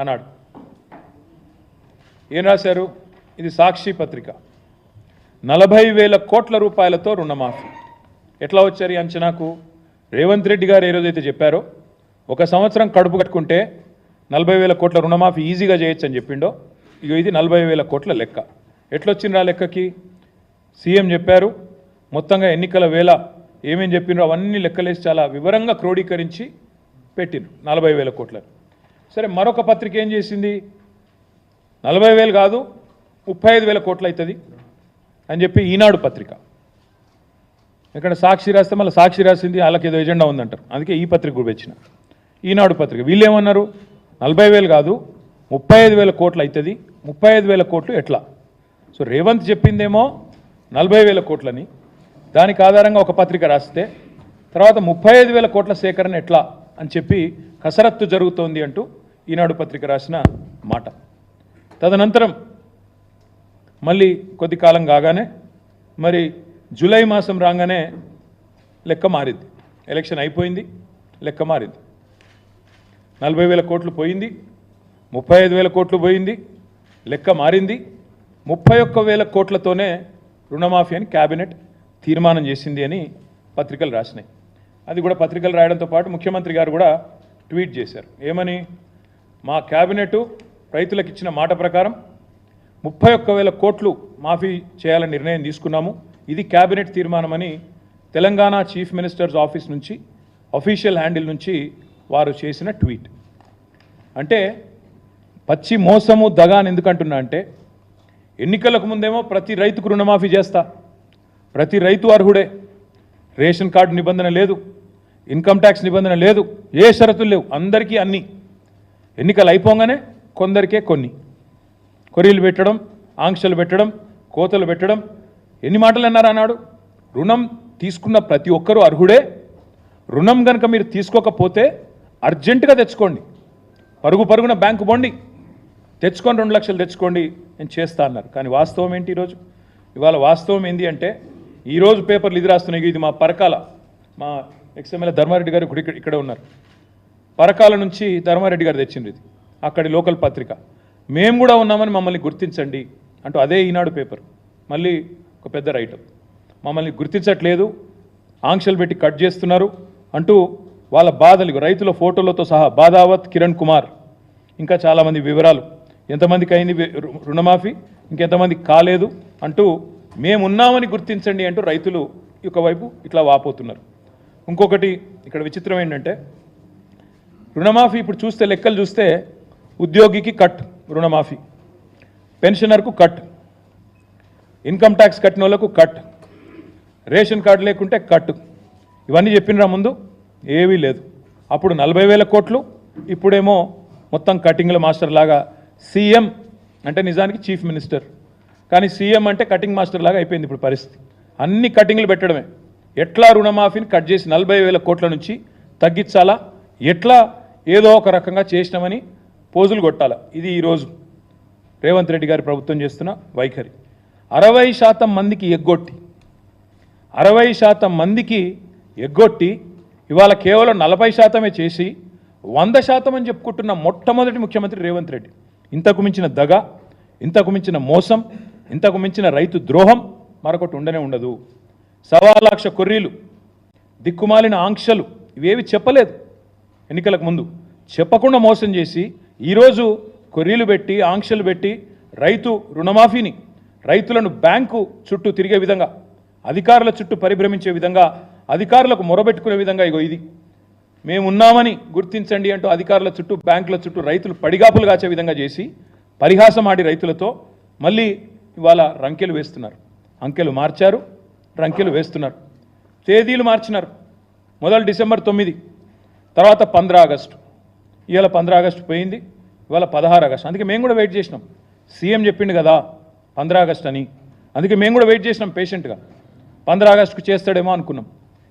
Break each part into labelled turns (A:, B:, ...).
A: అన్నాడు. ఏం రాశారు? ఇది సాక్షి పత్రిక. నలభై వేల కోట్ల రూపాయలతో రుణమాఫీ. ఎట్లా వచ్చారు ఈ అంచనాకు? రేవంత్ రెడ్డి గారు ఏ రోజైతే చెప్పారో ఒక సంవత్సరం కడుపు కట్టుకుంటే నలభై వేల కోట్ల రుణమాఫీ ఈజీగా చేయొచ్చు అని చెప్పిండో ఇక ఇది నలభై వేల కోట్ల లెక్క. ఎట్లొచ్చిండ్రు ఆ లెక్కకి? సీఎం చెప్పారు మొత్తంగా ఎన్నికల వేళ ఏమేం చెప్పిండ్రో అవన్నీ లెక్కలేసి చాలా వివరంగా క్రోడీకరించి పెట్టిండ్రు నలభై వేల కోట్లని. సరే మరొక పత్రిక ఏం చేసింది? నలభై వేలు కాదు ముప్పై ఐదు వేల కోట్లు అవుతుంది అని చెప్పి ఈనాడు పత్రిక. ఇక్కడ సాక్షి రాస్తే మళ్ళీ సాక్షి రాసింది వాళ్ళకి ఏదో ఎజెండా ఉందంటారు. అందుకే ఈ పత్రిక కూడా వచ్చిన ఈనాడు పత్రిక. వీళ్ళేమన్నారు? నలభై వేలు కాదు ముప్పై ఐదు వేల కోట్లు అవుతుంది. ముప్పై ఐదు వేల కోట్లు ఎట్లా? సో రేవంత్ చెప్పిందేమో నలభై వేల కోట్లని. దానికి ఆధారంగా ఒక పత్రిక రాస్తే తర్వాత ముప్పై ఐదు వేల కోట్ల సేకరణ ఎట్లా అని చెప్పి కసరత్తు జరుగుతోంది అంటూ ఈనాడు పత్రిక రాసిన మాట. తదనంతరం మళ్ళీ కొద్ది కాలం కాగానే మరి జూలై మాసం రాగానే లెక్క మారింది. ఎలక్షన్ అయిపోయింది లెక్క మారింది. నలభై వేల కోట్లు పోయింది ముప్పై ఐదు వేల కోట్లు పోయింది లెక్క మారింది. ముప్పై ఒక్క వేల కోట్లతోనే రుణమాఫీ అని క్యాబినెట్ తీర్మానం చేసింది అని పత్రికలు రాసినాయి. అది కూడా పత్రికలు రాయడంతో పాటు ముఖ్యమంత్రి గారు కూడా ట్వీట్ చేశారు. ఏమని? మా క్యాబినెట్ రైతులకు ఇచ్చిన మాట ప్రకారం ముప్పై ఒక్క వేల కోట్లు మాఫీ చేయాలని నిర్ణయం తీసుకున్నాము. ఇది క్యాబినెట్ తీర్మానమని తెలంగాణ చీఫ్ మినిస్టర్స్ ఆఫీస్ నుంచి అఫీషియల్ హ్యాండిల్ నుంచి వారు చేసిన ట్వీట్. అంటే పచ్చి మోసము దగా అని ఎందుకంటున్నా అంటే ఎన్నికలకు ముందేమో ప్రతి రైతుకు రుణమాఫీ చేస్తా ప్రతి రైతు అర్హుడే రేషన్ కార్డు నిబంధన లేదు ఇన్కమ్ ట్యాక్స్ నిబంధన లేదు ఏ షరతులు లేవు అందరికీ అన్నీ. ఎన్నికలు అయిపోగానే కొందరికే కొన్ని. కొరీలు పెట్టడం ఆంక్షలు పెట్టడం కోతలు పెట్టడం. ఎన్ని మాటలు అన్నారు అన్నాడు రుణం తీసుకున్న ప్రతి ఒక్కరూ అర్హుడే. రుణం కనుక మీరు తీసుకోకపోతే అర్జెంటుగా తెచ్చుకోండి. పరుగు పరుగున బ్యాంకు పోండి తెచ్చుకొని రెండు లక్షలు తెచ్చుకోండి నేను చేస్తా అన్నారు. కానీ వాస్తవం ఏంటి ఈరోజు? ఇవాళ వాస్తవం ఏంటి అంటే ఈరోజు పేపర్లు ఇది రాస్తున్నాయి ఇది మా పరకాల. మా ఎక్స్ఎమ్మెల్యే ధర్మారెడ్డి గారు ఇప్పుడు ఇక్కడ ఇక్కడే ఉన్నారు. పరకాల నుంచి ధర్మారెడ్డి గారు తెచ్చింది ఇది. అక్కడి లోకల్ పత్రిక. మేము కూడా ఉన్నామని మమ్మల్ని గుర్తించండి అంటూ అదే ఈనాడు పేపర్. మళ్ళీ ఒక పెద్ద రైటర్ మమ్మల్ని గుర్తించట్లేదు ఆంక్షలు పెట్టి కట్ చేస్తున్నారు అంటూ వాళ్ళ బాధలు రైతుల ఫోటోలతో సహా బాదావత్ కిరణ్ కుమార్. ఇంకా చాలామంది వివరాలు. ఎంతమందికి అయింది రుణమాఫీ? ఇంకెంతమందికి కాలేదు అంటూ మేమున్నామని గుర్తించండి అంటూ రైతులు ఒకవైపు ఇట్లా వాపోతున్నారు. ఇంకొకటి ఇక్కడ విచిత్రం ఏంటంటే రుణమాఫీ ఇప్పుడు చూస్తే లెక్కలు చూస్తే ఉద్యోగికి కట్ రుణమాఫీ పెన్షనర్కు కట్ ఇన్కమ్ ట్యాక్స్ కట్టిన వాళ్ళకు కట్ రేషన్ కార్డు లేకుంటే కట్. ఇవన్నీ చెప్పినరా ముందు? ఏవీ లేదు. అప్పుడు నలభై వేల కోట్లు ఇప్పుడేమో మొత్తం కటింగ్ల మాస్టర్ లాగా సీఎం అంటే నిజానికి చీఫ్ మినిస్టర్. కానీ సీఎం అంటే కటింగ్ మాస్టర్ లాగా అయిపోయింది ఇప్పుడు పరిస్థితి. అన్ని కటింగ్లు పెట్టడమే. ఎట్లా రుణమాఫీని కట్ చేసి నలభై వేల కోట్ల నుంచి తగ్గించాలా? ఎట్లా ఏదో ఒక రకంగా చేసినామని పోజులు కొట్టాల. ఇది ఈరోజు రేవంత్ రెడ్డి గారి ప్రభుత్వం చేస్తున్న వైఖరి. అరవై శాతం మందికి ఎగ్గొట్టి అరవై శాతం మందికి ఎగ్గొట్టి ఇవాళ కేవలం నలభై శాతమే చేసి వంద శాతం అని చెప్పుకుంటున్న మొట్టమొదటి ముఖ్యమంత్రి రేవంత్ రెడ్డి. ఇంతకు మించిన దగ ఇంతకు మించిన మోసం ఇంతకు మించిన రైతు ద్రోహం మరొకటి ఉండనే ఉండదు. సవా లక్ష కొర్రీలు దిక్కుమాలిన ఆంక్షలు ఇవేవి చెప్పలేదు. ఎన్నికలకు ముందు చెప్పకుండా మోసం చేసి ఈరోజు కొర్రీలు పెట్టి ఆంక్షలు పెట్టి రైతు రుణమాఫీని రైతులను బ్యాంకు చుట్టూ తిరిగే విధంగా అధికారుల చుట్టూ పరిభ్రమించే విధంగా అధికారులకు మొరబెట్టుకునే విధంగా ఇగో ఇది. మేము ఉన్నామని గుర్తించండి అంటూ అధికారుల చుట్టూ బ్యాంకుల చుట్టూ రైతులు పడిగాపులు కాచే విధంగా చేసి పరిహాసం ఆడి రైతులతో మళ్ళీ ఇవాళ రంకెలు వేస్తున్నారు. అంకెలు మార్చారు రంకెలు వేస్తున్నారు. తేదీలు మార్చినారు. మొదలు డిసెంబర్ తొమ్మిది. తర్వాత పంద్రా ఆగస్టు. ఇవాళ పంద్రా ఆగస్టు పోయింది ఇవాళ పదహారు ఆగస్టు. అందుకే మేము కూడా వెయిట్ చేసినాం. సీఎం చెప్పిండు కదా పంద్రా ఆగస్ట్ అని. అందుకే మేము కూడా వెయిట్ చేసినాం పేషెంట్గా. పంద్రా ఆగస్టుకు చేస్తాడేమో అనుకున్నాం.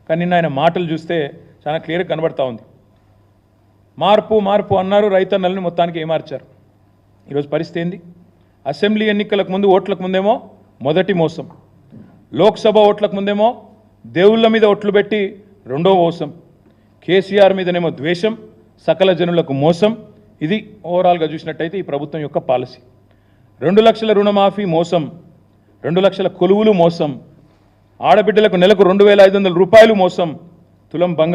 A: కానీ నిన్న ఆయన మాటలు చూస్తే చాలా క్లియర్గా కనబడతా ఉంది. మార్పు మార్పు అన్నారు రైతన్నలని మొత్తానికి ఏమార్చారు. ఈరోజు పరిస్థితి ఏంది? అసెంబ్లీ ఎన్నికలకు ముందు ఓట్లకు ముందేమో మొదటి మోసం. లోక్సభ ఓట్లకు ముందేమో దేవుళ్ళ మీద ఓట్లు పెట్టి రెండో మోసం. కేసీఆర్ మీదనేమో ద్వేషం సకల జనులకు మోసం. ఇది ఓవరాల్గా చూసినట్టయితే ఈ ప్రభుత్వం యొక్క పాలసీ. రెండు లక్షల రుణమాఫీ మోసం రెండు లక్షల కొలువులు మోసం ఆడబిడ్డలకు నెలకు రెండు వేల ఐదు వందల రూపాయలు మోసం తులం బంగారు